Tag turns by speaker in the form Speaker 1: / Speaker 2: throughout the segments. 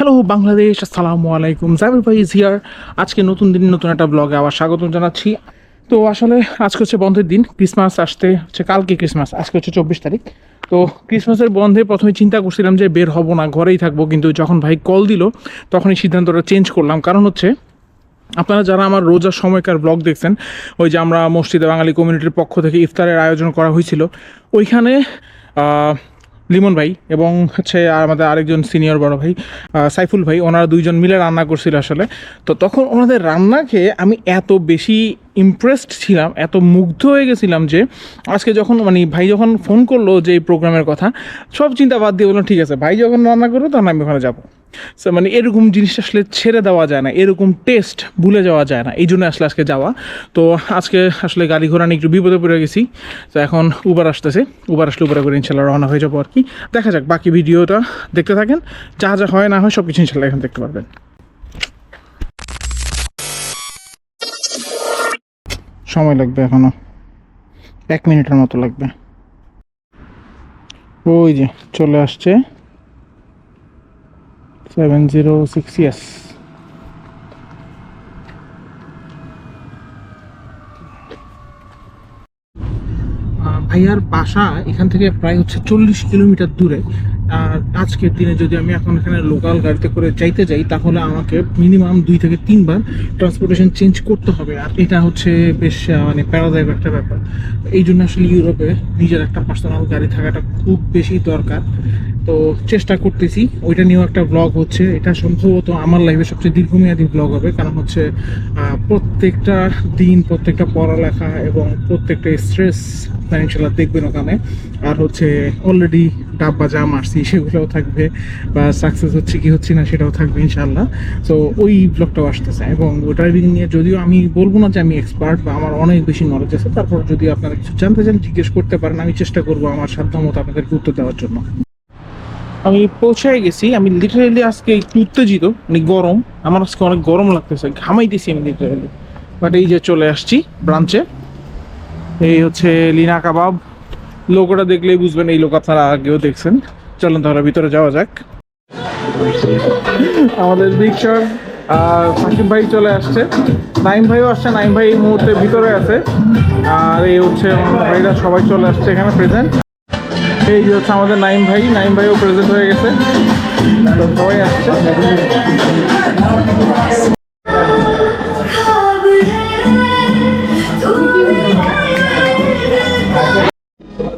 Speaker 1: Hello Bangladesh আসসালামু আলাইকুম জাবির ভাই ইজ হিয়ার আজকে নতুন দিন, নতুন একটা ব্লগে আবার স্বাগতম জানাচ্ছি। তো আসলে আজকে হচ্ছে বন্ধের দিন ক্রিসমাস আসতে হচ্ছে, কালকে ক্রিসমাস আজকে হচ্ছে চব্বিশ তারিখ। তো ক্রিসমাসের বন্ধে প্রথমে চিন্তা করছিলাম যে বের হব না, ঘরেই থাকব, কিন্তু যখন ভাই কল দিল, তখনই সিদ্ধান্তটা চেঞ্জ করলাম। কারণ হচ্ছে, আপনারা যারা আমার রোজার সময়কার ব্লগ দেখছেন, ওই যে আমরা মসজিদে বাঙালি কমিউনিটির পক্ষ থেকে ইফতারের আয়োজন করা হয়েছিল, ওইখানে লিমন ভাই এবং হচ্ছে আমাদের আরেকজন সিনিয়র বড় ভাই সাইফুল ভাই, ওনারা দুইজন মিলে রান্না করছিল আসলে। তো তখন ওনাদের রান্না খেয়ে আমি এত বেশি ইমপ্রেসড ছিলাম, এত মুগ্ধ হয়ে গেছিলাম যে আজকে যখন মানে ভাই যখন ফোন করল যে এই প্রোগ্রামের কথা, সব চিন্তা বাদ দিয়ে বললাম ঠিক আছে, ভাই যখন রান্না করব তখন আমি ওখানে যাব। সো মানে এরকম জিনিসটা আসলে ছেড়ে দেওয়া যায় না, এরকম টেস্ট ভুলে যাওয়া যায় না, এই জন্য আসলে আজকে যাওয়া। তো আজকে আসলে গাড়ি ঘোড়া নিয়ে একটু বিপদে পড়ে গেছি, তো এখন উবার আসতেছে উবার আসলে উবার করে ইনশাল্লাহ রওনা হয়ে যাব আর কি। দেখা যাক, বাকি ভিডিওটা দেখতে থাকেন, যা যা হয় না হয় সব কিছু ইনশাল্লাহ এখন দেখতে পারবেন। সময় লাগবে এখনও। এক মিনিটের মতো লাগবে। ওই যে চলে আসছে। Seven zero six, yes. ভাইয়ার বাসা এখান থেকে প্রায় হচ্ছে চল্লিশ কিলোমিটার দূরে। আর আজকের দিনে যদি আমি এখন এখানে লোকাল গাড়িতে করে যাইতে যাই, তাহলে আমাকে মিনিমাম দুই থেকে তিনবার ট্রান্সপোর্টেশন চেঞ্জ করতে হবে। আর এটা হচ্ছে বেশ মানে প্যারাদায়ক একটা ব্যাপার। এই জন্য আসলে ইউরোপে নিজের একটা পার্সোনাল গাড়ি থাকাটা খুব বেশি দরকার। তো চেষ্টা করতেছি। ওইটা নিয়েও একটা ব্লগ হচ্ছে। এটা সম্ভবত আমার লাইফে সবচেয়ে দীর্ঘমেয়াদী ব্লগ হবে। কারণ হচ্ছে প্রত্যেকটা দিন, প্রত্যেকটা পড়ালেখা এবং প্রত্যেকটা স্ট্রেস ইনশাল্লাহ দেখবেন ওখানে। আর হচ্ছে অলরেডি ডাব্বা যা মারছি সেগুলোও থাকবে বা সাকসেস হচ্ছে কি হচ্ছে না সেটাও থাকবে ইনশাল্লাহ তো ওই ব্লগটাও আসতেছে এবং ড্রাইভিং নিয়ে যদিও আমি বলব না যে আমি এক্সপার্ট বা আমার অনেক বেশি নলেজ আছে, তারপর যদি আপনারা কিছু জানতে চান, জিজ্ঞেস করতে পারেন, আমি চেষ্টা করব আমার সাধ্য মতো আপনাদেরকে উত্তর দেওয়ার জন্য। আমি পৌঁছায় গেছি, আমি লিটারেলি আজকে একটু উত্তেজিত মানে গরম, আমার আজকে অনেক গরম লাগতেছে, ঘামাইতেছি আমি লিটারেলি বাট এই যে চলে আসছি ব্রাঞ্চে এই হচ্ছে লিনা কাবাব লোকটা দেখলেই বুঝবেন এই লোক আপনারা আগেও দেখছেন। চলুন তাহলে ভিতরে যাওয়া যাক। আমাদের আর সাকিব ভাই চলে আসছে। নাইম ভাইও আসছে, নাইম ভাই এই মুহূর্তে ভিতরে আছে। আর এই হচ্ছে ভাইরা, সবাই চলে আসছে এখানে প্রেজেন্ট এই যে হচ্ছে আমাদের নাইম ভাই, নাইম ভাইও প্রেজেন্ট হয়ে গেছে। সবাই আসছে।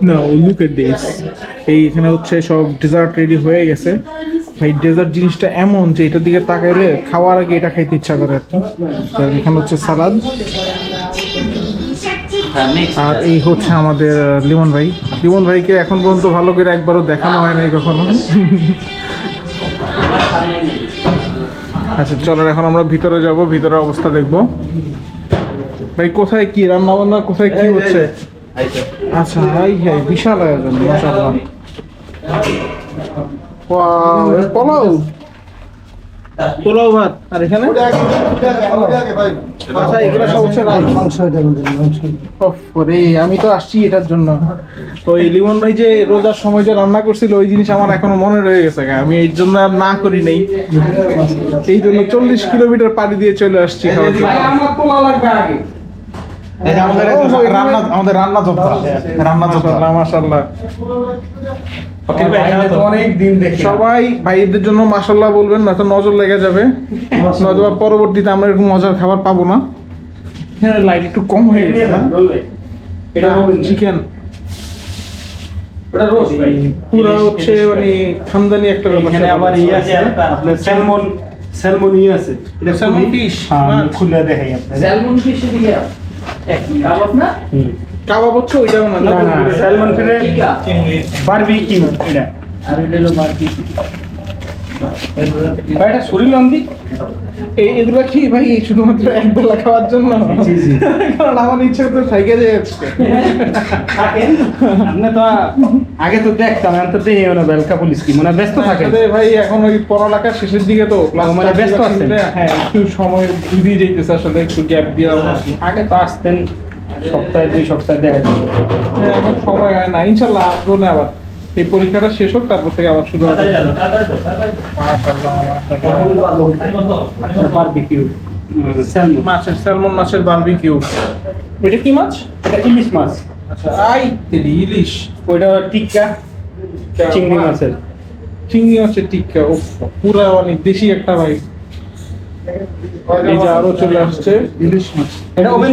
Speaker 1: না লুক এট দিস এই এখানে হচ্ছে সব ডেজার্ট রেডি হয়ে গেছে। ভাই ডেজার্ট জিনিসটা এমন যে এটার দিকে তাকাইলে খাওয়ার আগে এটা খাইতে ইচ্ছা করে আর কি। এখানে হচ্ছে সালাদ আর এই হচ্ছে আমাদের লিমন ভাই। লিমন ভাইকে এখন পর্যন্ত ভালো করে একবারও দেখানো হয় নাই কখনো। আচ্ছা চলো এখন আমরা ভিতরে যাব ভিতরে অবস্থা দেখব। ভাই কোথায় কি রান্না বান্না কোথায় কি হচ্ছে? আচ্ছা। হাই হাই বিশাল আয়োজন মাশাআল্লাহ। ওয়াও পোলাও? পোলাও ভাত আর এখানে? আচ্ছা এগুলো সব হচ্ছে রাইস। ওরে, আমি তো আসছি এটার জন্য। তো এই লিমন ভাই যে রোজার সময় যে রান্না করছিল ওই জিনিস আমার এখনও মনে রয়ে গেছে। আমি এই জন্য আর না করি নেই। এই জন্য চল্লিশ কিলোমিটার পাড়ি দিয়ে চলে আসছি খাওয়ার জন্য।
Speaker 2: আমাদের রান্না আমাদের রান্না যোদ্ধা রান্না যোদ্ধা
Speaker 1: মাশাআল্লাহ। মাশাআল্লাহ।
Speaker 2: অনেক দিন দেখি
Speaker 1: সবাই ভাইদের জন্য মাশাল্লাহ বলবেন নয়তো নজর লেগে যাবে। নয়তো পরবর্তীতে আমরা এরকম মজার খাবার পাবো না। লাইট একটু কম হয়ে গেছে চিকেন পুরো হচ্ছে মানে খানদানি একটা ব্যাপার
Speaker 2: আবার ইয়ে আছে আপনার স্যালমন স্যালমন ইয়ে আছে। এটা
Speaker 1: Salmon
Speaker 2: খুবই-
Speaker 1: fish,
Speaker 2: হ্যাঁ, আমি
Speaker 1: মাছ।
Speaker 2: খুলে দেখাই আপনাদের
Speaker 3: স্যালমন ফিশ দিয়ে এক কাবাব না
Speaker 1: কাবাব হচ্ছে ওইটাও না
Speaker 2: না স্যালমন ফিরে বারবিকিউ এটা
Speaker 3: আর এটা হলো মার্কি
Speaker 2: ভাই এটা শরীর
Speaker 1: এই এগুলো কি? ভাই শুধুমাত্র এক বেলা খাওয়ার জন্য। কারণ আমার ইচ্ছে তো
Speaker 2: আপনি তো আগে তো দেখতাম এখন তো দেখি না বেলকা পুলিশ কি? মানে ব্যস্ত থাকে
Speaker 1: ভাই এখন ওই পড়ালেখার শেষের দিকে তো
Speaker 2: মানে ব্যস্ত আছেন?
Speaker 1: হ্যাঁ একটু সময় দিয়ে যেতেছে আসলে একটু গ্যাপ দিয়ে
Speaker 2: আগে তো আসতেন সপ্তাহে দুই সপ্তাহে দেখা যেত।
Speaker 1: হ্যাঁ, এখন সময় হয় না। ইনশাল্লাহ আসব না আবার। এই পরীক্ষাটা শেষ হোক তারপর থেকে আবার শুরু হবে।
Speaker 2: বারবিকিউ
Speaker 1: মাছের স্যালমন মাছের বারবিকিউ এটা কি মাছ?
Speaker 2: এটা ইলিশ মাছ।
Speaker 1: আচ্ছা আই তেরি ইলিশ।
Speaker 2: ওইটা টিক্কা চিংড়ি মাছের।
Speaker 1: চিংড়ি মাছের টিক্কা ও পুরা অনেক দেশি একটা ভাই। এই যে আরও চলে আসছে ইলিশ মাছ।
Speaker 2: এটা ওভেন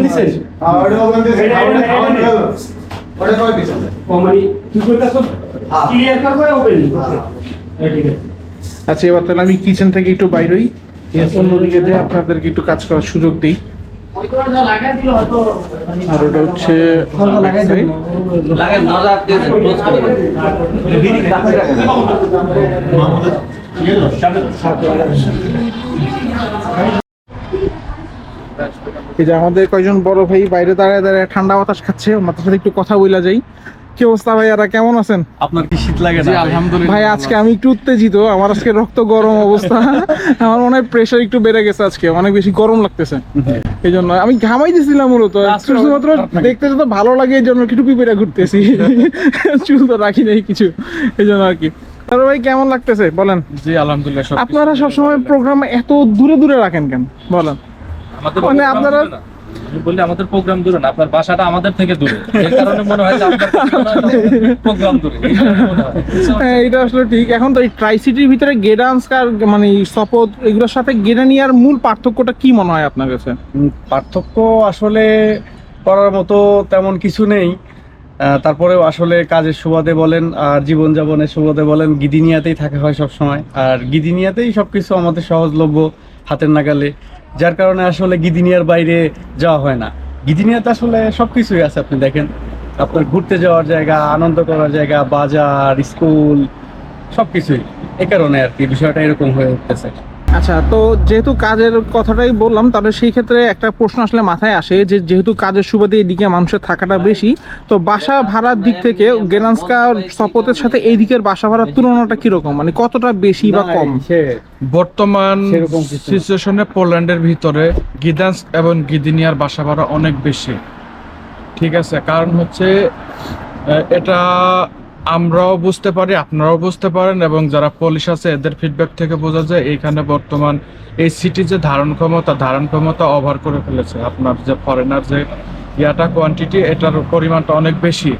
Speaker 2: ও মানে তুই কইতাছ? ক্লিয়ার করবে ওভেন ঠিক আছে।
Speaker 1: আচ্ছা এবার তাহলে আমি কিচেন থেকে একটু বাইরেই অন্যদিকে যে আপনাদেরকে একটু কাজ করার সুযোগ দিই। আর ওটা হচ্ছে
Speaker 3: লাগে মজা দিয়ে ক্লোজ করে দেন।
Speaker 1: এই যে আমাদের কয়জন বড় ভাই বাইরে দাঁড়ায় দাঁড়ায় ঠান্ডা বাতাস খাচ্ছে ওনাদের সাথে একটু কথা বইলা যাই। কি অবস্থা ভাইয়ারা কেমন আছেন?
Speaker 4: আপনার কি শীত লাগে না? আলহামদুলিল্লাহ
Speaker 1: ভাই আজকে আমি একটু উত্তেজিত। আমার আজকে রক্ত গরম অবস্থা। আমার মনে হয় প্রেশার একটু বেড়ে গেছে আজকে। অনেক বেশি গরম লাগতেছে। এই জন্য আমি ঘামাই দিছিলাম মূলত। শুধুমাত্র দেখতে তো ভালো লাগে এই জন্য একটু টুপি পেরে ঘুরতেছি। চুল তো রাখি নাই কিছু। এই জন্য আর কি। তারপর ভাই কেমন লাগতেছে? বলেন।
Speaker 4: জি আলহামদুলিল্লাহ
Speaker 1: আপনারা সবসময় প্রোগ্রাম এত দূরে দূরে রাখেন কেন? বলেন। মানে আপনারা-
Speaker 4: বললি আমাদের প্রোগ্রাম দূরে না আপনার বাসাটা আমাদের থেকে দূরে। এই কারণে মনে হয় যে আপনার প্রোগ্রাম দূরে। হয়।
Speaker 1: এটা আসলে ঠিক। এখন তো এই ট্রাই সিটির ভিতরে গেডান্সকার মানে শপথ এগুলোর সাথে গেডানিয়ার মূল পার্থক্যটা কি মনে হয় আপনার কাছে?
Speaker 5: পার্থক্য আসলে করার মতো তেমন কিছু নেই। তারপরেও আসলে কাজের সুবাদে বলেন আর জীবনযাপনের সুবাদে বলেন গিদিনিয়াতেই থাকা হয় সব সময় আর গিদিনিয়াতেই সবকিছু আমাদের সহজলভ্য হাতের নাগালে। যার কারণে আসলে গিদিনিয়ার বাইরে যাওয়া হয় না। গিদিনিয়াতে আসলে সব কিছুই আছে, আপনি দেখেন। আপনার ঘুরতে যাওয়ার জায়গা, আনন্দ করার জায়গা, বাজার, স্কুল সব কিছুই এ কারণে আর কি বিষয়টা এরকম হয়ে উঠতেছে।
Speaker 1: আচ্ছা তো যেহেতু কাজের কথাটাই বললাম তাহলে সেই ক্ষেত্রে একটা প্রশ্ন আসলে মাথায় আসে যে যেহেতু কাজের সুবাদে এদিকে মানুষের থাকাটা বেশি তো বাসা ভাড়ার দিক থেকে গেনান্সকা শপথের সাথে এই দিকের বাসা ভাড়ার তুলনাটা কীরকম? মানে কতটা বেশি বা কম?
Speaker 4: বর্তমান সিচুয়েশনে পোল্যান্ডের ভিতরে গিদান্স এবং গিদিনিয়ার বাসা ভাড়া অনেক বেশি। ঠিক আছে কারণ হচ্ছে এটা আমরাও বুঝতে পারি, আপনারাও বুঝতে পারেন এবং যারা পুলিশ আছে, এদের ফিডব্যাক থেকে বোঝা যায় এইখানে বর্তমান এই সিটি যে ধারণ ক্ষমতা ধারণ ক্ষমতা ওভার করে ফেলেছে। আপনার যে ফরেনার যে ইয়াটা কোয়ান্টিটি এটার পরিমাণটা অনেক বেশি।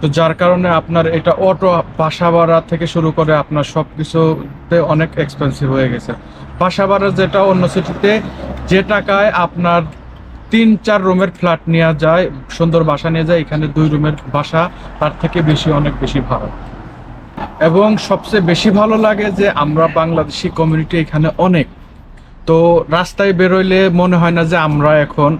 Speaker 4: তো যার কারণে আপনার এটা অটো বাসা ভাড়া থেকে শুরু করে আপনার সব কিছুতে অনেক এক্সপেন্সিভ হয়ে গেছে। বাসা ভাড়া যেটা অন্য সিটিতে যে টাকায় আপনার তিন, চার রুমের ফ্ল্যাট নেওয়া যায়, সুন্দর বাসা নিয়ে যায়, এখানে দুই রুমের বাসা, তার থেকে বেশি, অনেক বেশি ভালো। এবং সবচেয়ে বেশি ভালো লাগে যে আমরা বাংলাদেশি কমিউনিটি এখানে অনেক। তো রাস্তায় বেরোইলে মনে হয় না যে আমরা এখন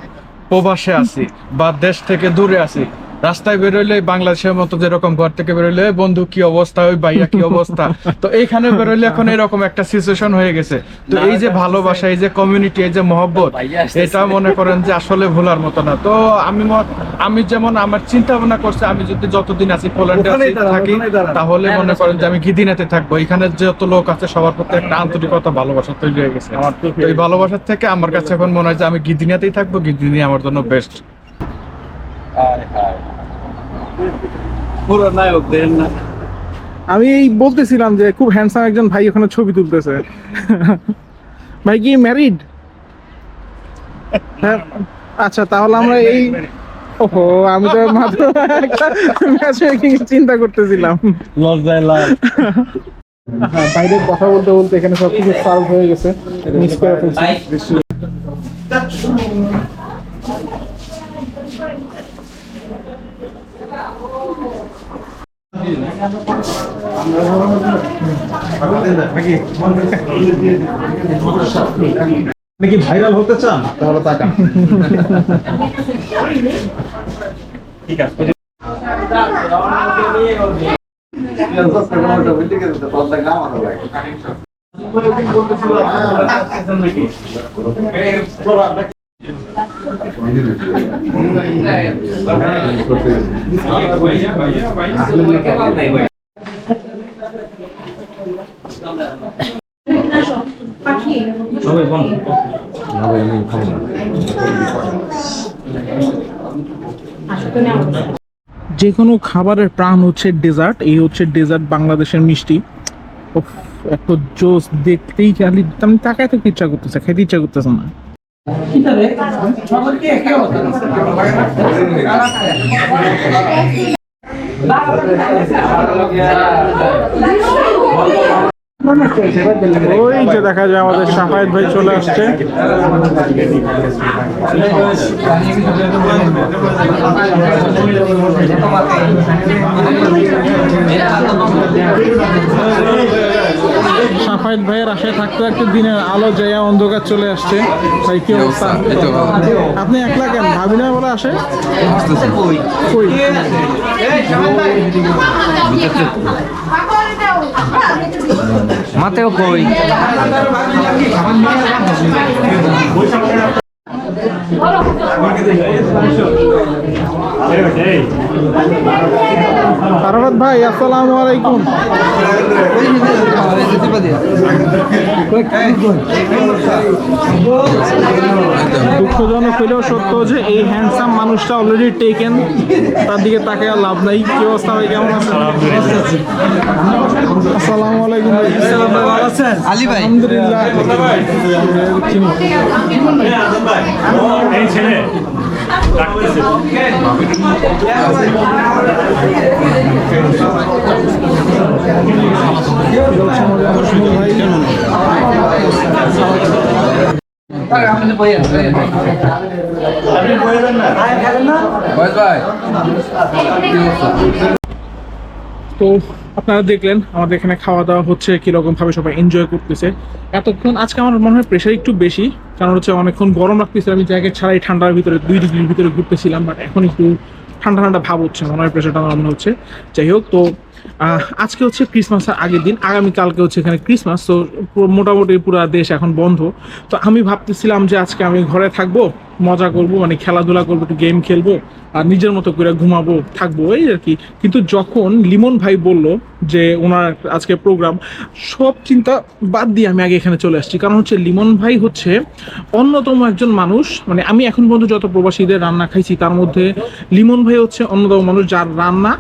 Speaker 4: প্রবাসে আছি বা দেশ থেকে দূরে আছি। রাস্তায় বেরোইলে বাংলাদেশের মতো যেরকম ঘর থেকে বেরোইলে "এ বন্ধু কি অবস্থা? ওই ভাইয়া কি অবস্থা? তো এইখানে বেরোলে এখন এরকম একটা সিচুয়েশন হয়ে গেছে। তো এই যে ভালোবাসা এই যে কমিউনিটি এই যে মহব্বত এটা মনে করেন যে আসলে ভোলার মতো না। তো আমি আমি যেমন আমার চিন্তা ভাবনা করছি আমি যদি যতদিন আছি পোল্যান্ডে থাকি তাহলে মনে করেন যে আমি গিদিনাতে থাকব। এখানে যত লোক আছে সবার প্রতি একটা আন্তরিকতা ভালোবাসা তৈরি হয়ে গেছে। এই ভালোবাসার থেকে আমার কাছে এখন মনে হয় যে আমি গিদিনাতেই থাকব গিদিনি আমার জন্য বেস্ট
Speaker 5: পুরো নায়ক দেন না।
Speaker 1: আমি এই বলতেছিলাম যে খুব হ্যান্ডসাম একজন ভাই ওখানে ছবি তুলতেছে। ভাই কি ম্যারিড হ্যাঁ আচ্ছা তাহলে আমরা এই ওহো আমি তো মাত্র একটা ম্যাচ চিন্তা করতেছিলাম।
Speaker 5: লজ্জায় লাল
Speaker 1: বাইরে কথা বলতে বলতে এখানে সব কিছু সার্ভ হয়ে গেছে। মিস করে ফেলছি।
Speaker 6: নাকি ভাইরাল হতে চান? তাহলে টাকা ঠিক আছে।
Speaker 1: যে কোনো খাবারের প্রাণ হচ্ছে ডেজার্ট, এই হচ্ছে ডেজার্ট বাংলাদেশের মিষ্টি। এত জোস দেখতেই খালি তেমনি তাকে থাকতে ইচ্ছা করতেছে, খেতে ইচ্ছা করতেছে না। ওই যে দেখা যায় আমাদের সাফায়েত ভাই চলে আসছে। সাফায়েত ভাইয়ের আশায় থাকতে থাকতে দিনের আলো যাইয়া অন্ধকার চলে আসছে। ভাই কি অবস্থা? আপনি একলা কেন? ভাবি না বলে আসে?
Speaker 3: মাতেও কই?
Speaker 1: ফারাবাদ ভাই আসসালামু আলাইকুম দুঃখজনক হইলেও সত্য যে এই হ্যান্ডসাম মানুষটা অলরেডি টেকেন তার দিকে তাকে আর লাভ নাই। কি অবস্থা ভাই কেমন আছেন? আসসালামু আলাইকুম ভাই। ভালো আছেন
Speaker 3: আলী ভাই।
Speaker 1: আলহামদুলিল্লাহ।
Speaker 3: ভাই অবস্থা
Speaker 1: তো আপনারা দেখলেন আমাদের এখানে খাওয়া দাওয়া হচ্ছে কীরকম ভাবে সবাই এনজয় করতেছে। এতক্ষণ আজকে আমার মনে হয় প্রেশার একটু বেশি কারণ হচ্ছে অনেকক্ষণ গরম লাগতেছিল আমি জ্যাকেট ছাড়াই ঠান্ডার ভিতরে দুই ডিগ্রির ভিতরে ঘুরতেছিলাম বাট এখন একটু ঠান্ডা ঠান্ডা ভাব হচ্ছে মনে হয় প্রেশারটা আমার মনে হচ্ছে। যাই হোক তো আজকে হচ্ছে ক্রিসমাসের আগের দিন আগামীকালকে হচ্ছে এখানে ক্রিসমাস তো মোটামুটি পুরো দেশ এখন বন্ধ। তো আমি ভাবতেছিলাম যে আজকে আমি ঘরে থাকব, মজা করব মানে খেলাধুলা করব, একটু গেম খেলব, আর নিজের মতো করে ঘুমাবো, থাকব, এই আর কি। কিন্তু যখন লিমন ভাই বলল যে ওনার আজকে প্রোগ্রাম সব চিন্তা বাদ দিয়ে আমি আগে এখানে চলে আসছি। কারণ হচ্ছে লিমন ভাই হচ্ছে অন্যতম একজন মানুষ মানে আমি এখন পর্যন্ত যত প্রবাসীদের রান্না খাইছি, তার মধ্যে লিমন ভাই হচ্ছে অন্যতম মানুষ যার রান্না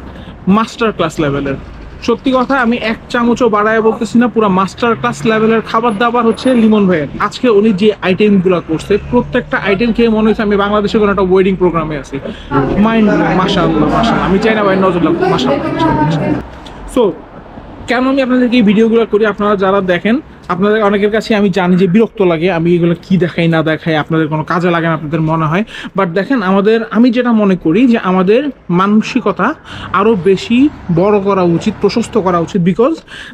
Speaker 1: মাস্টার ক্লাস লেভেলের সত্যি কথা আমি এক চামচও বাড়ায় বলতেছি না, পুরো মাস্টার ক্লাস লেভেলের খাবার দাবার হচ্ছে লিমন ভাইয়ের আজকে উনি যে আইটেমগুলো করছে, প্রত্যেকটা আইটেম খেয়ে মনে হচ্ছে আমি বাংলাদেশে কোনো একটা ওয়েডিং প্রোগ্রামে আছি। মাইন্ড মাসাল্লাহ মাসা আমি চাই না ভাই নজর লাগবো মাসাল্লাহ সো কেন আমি আপনাদেরকে এই ভিডিওগুলো করি? আপনারা যারা দেখেন আপনাদের অনেকের কাছে আমি জানি যে বিরক্ত লাগে, আমি এগুলো কি দেখাই, না দেখাই, আপনাদের কোনো কাজে লাগে না, আপনাদের মনে হয়। বাট দেখেন, আমাদের, আমি যেটা মনে করি যে আমাদের মানসিকতা আরও বেশি বড় করা উচিত, প্রশস্ত করা উচিত। বিকজ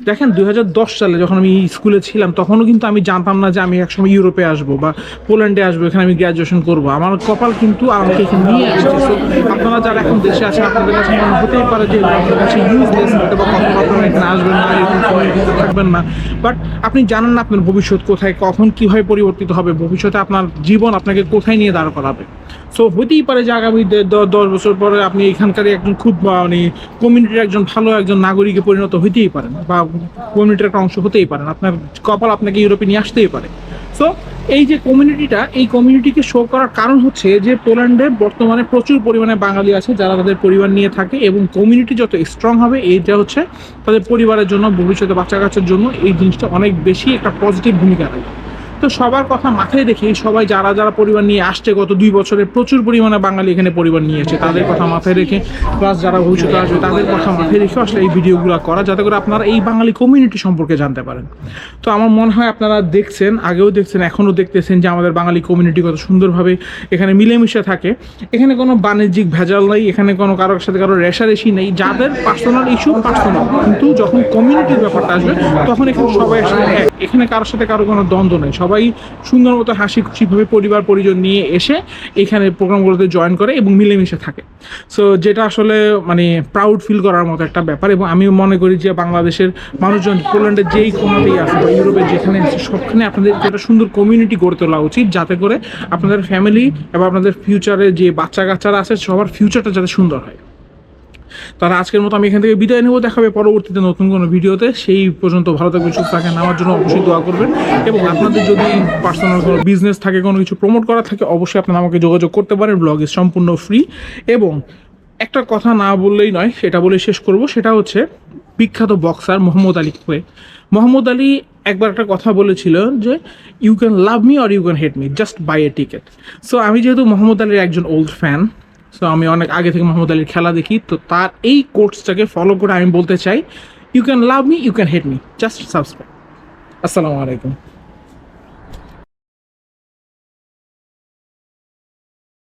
Speaker 1: দেখেন দু হাজার দশ সালে যখন আমি স্কুলে ছিলাম, তখনও কিন্তু আমি জানতাম না যে আমি একসময় ইউরোপে আসব বা পোল্যান্ডে আসব, এখানে আমি গ্র্যাজুয়েশন করব। আমার কপাল কিন্তু আমাকে এখানে নিয়ে আসছে। আপনারা যারা এখন দেশে আছেন, আপনাদের কাছে মনে হতেই পারে যে আপনাদের কাছে ইউজলেস বা কখনো আপনারা এখানে আসবেন না থাকবেন না। বাট আপনি জানেন না আপনার ভবিষ্যৎ কোথায়, কখন কীভাবে পরিবর্তিত হবে, ভবিষ্যতে আপনার জীবন আপনাকে কোথায় নিয়ে দাঁড় করাবে? সো হতেই পারে যে আগামী দশ বছর পরে আপনি এখানকার একজন খুব মানে কমিউনিটির একজন ভালো একজন নাগরিকে পরিণত হইতেই পারেন বা কমিউনিটির একটা অংশ হতেই পারেন আপনার কপাল আপনাকে ইউরোপে নিয়ে আসতেই পারে। সো এই যে কমিউনিটিটা এই কমিউনিটিকে শো করার কারণ হচ্ছে যে পোল্যান্ডে বর্তমানে প্রচুর পরিমাণে বাঙালি আছে যারা তাদের পরিবার নিয়ে থাকে এবং কমিউনিটি যত স্ট্রং হবে, এইটা হচ্ছে তাদের পরিবারের জন্য, ভবিষ্যতে বাচ্চা কাচ্চার জন্য এই জিনিসটা অনেক বেশি একটা পজিটিভ ভূমিকা রাখে তো সবার কথা মাথায় রেখে সবাই যারা যারা পরিবার নিয়ে আসছে, গত দুই বছরে প্রচুর পরিমাণে বাঙালি এখানে পরিবার নিয়েছে তাদের কথা মাথায় রেখে প্লাস যারা ভবিষ্যতে আসবে, তাদের কথা মাথায় রেখে আসলে এই ভিডিওগুলো করা, যাতে করে আপনারা এই বাঙালি কমিউনিটি সম্পর্কে জানতে পারেন। তো আমার মনে হয় আপনারা দেখছেন, আগেও দেখছেন, এখনও দেখতেছেন যে আমাদের বাঙালি কমিউনিটি কত সুন্দরভাবে এখানে মিলেমিশে থাকে। এখানে কোনো বাণিজ্যিক ভেজাল নেই, এখানে কোনো কারোর সাথে কারও রেশারেশি নেই, যাদের পার্সোনাল ইস্যু পার্সোনাল কিন্তু যখন কমিউনিটির ব্যাপারটা আসবে, তখন এখানে সবাই এখানে কারোর সাথে কারও কোনো দ্বন্দ্ব নেই, সবাই সুন্দর মতো হাসি খুশিভাবে পরিবার পরিজন নিয়ে এসে এখানে প্রোগ্রামগুলোতে জয়েন করে এবং মিলেমিশে থাকে। সো যেটা আসলে মানে প্রাউড ফিল করার মতো একটা ব্যাপার এবং আমি মনে করি যে বাংলাদেশের মানুষজন পোল্যান্ডের যেই কোনাতেই আছে বা ইউরোপের যেখানে আছে, সবখানে আপনাদের একটা সুন্দর কমিউনিটি গড়ে তোলা উচিত যাতে করে আপনাদের ফ্যামিলি এবং আপনাদের ফিউচারে যে বাচ্চা কাচ্চারা আছে, সবার ফিউচারটা যাতে সুন্দর হয়। তারা আজকের মতো আমি এখান থেকে বিদায় নেব। দেখাবে পরবর্তীতে নতুন কোনো ভিডিওতে। সেই পর্যন্ত ভালো থাকবেন, সুস্থ থাকেন। আমার জন্য অবশ্যই দোয়া করবেন। এবং আপনাদের যদি পার্সোনাল কোনো বিজনেস থাকে, কোনো কিছু প্রমোট করা থাকে, অবশ্যই আপনারা আমাকে যোগাযোগ করতে পারেন। ব্লগ সম্পূর্ণ ফ্রি এবং একটা কথা না বললেই নয়, সেটা বলে শেষ করব। সেটা হচ্ছে বিখ্যাত বক্সার মোহাম্মদ আলী করে মোহাম্মদ আলী একবার একটা কথা বলেছিল যে you can love me or you can hate me just buy a ticket so আমি যেহেতু মোহাম্মদ আলীর একজন ওল্ড ফ্যান সো আমি অনেক আগে থেকে মোহাম্মদ আলীর খেলা দেখি, তো তার এই কোর্সটাকে ফলো করে আমি বলতে চাই you can love me you can hate me just subscribe আসসালামু আলাইকুম।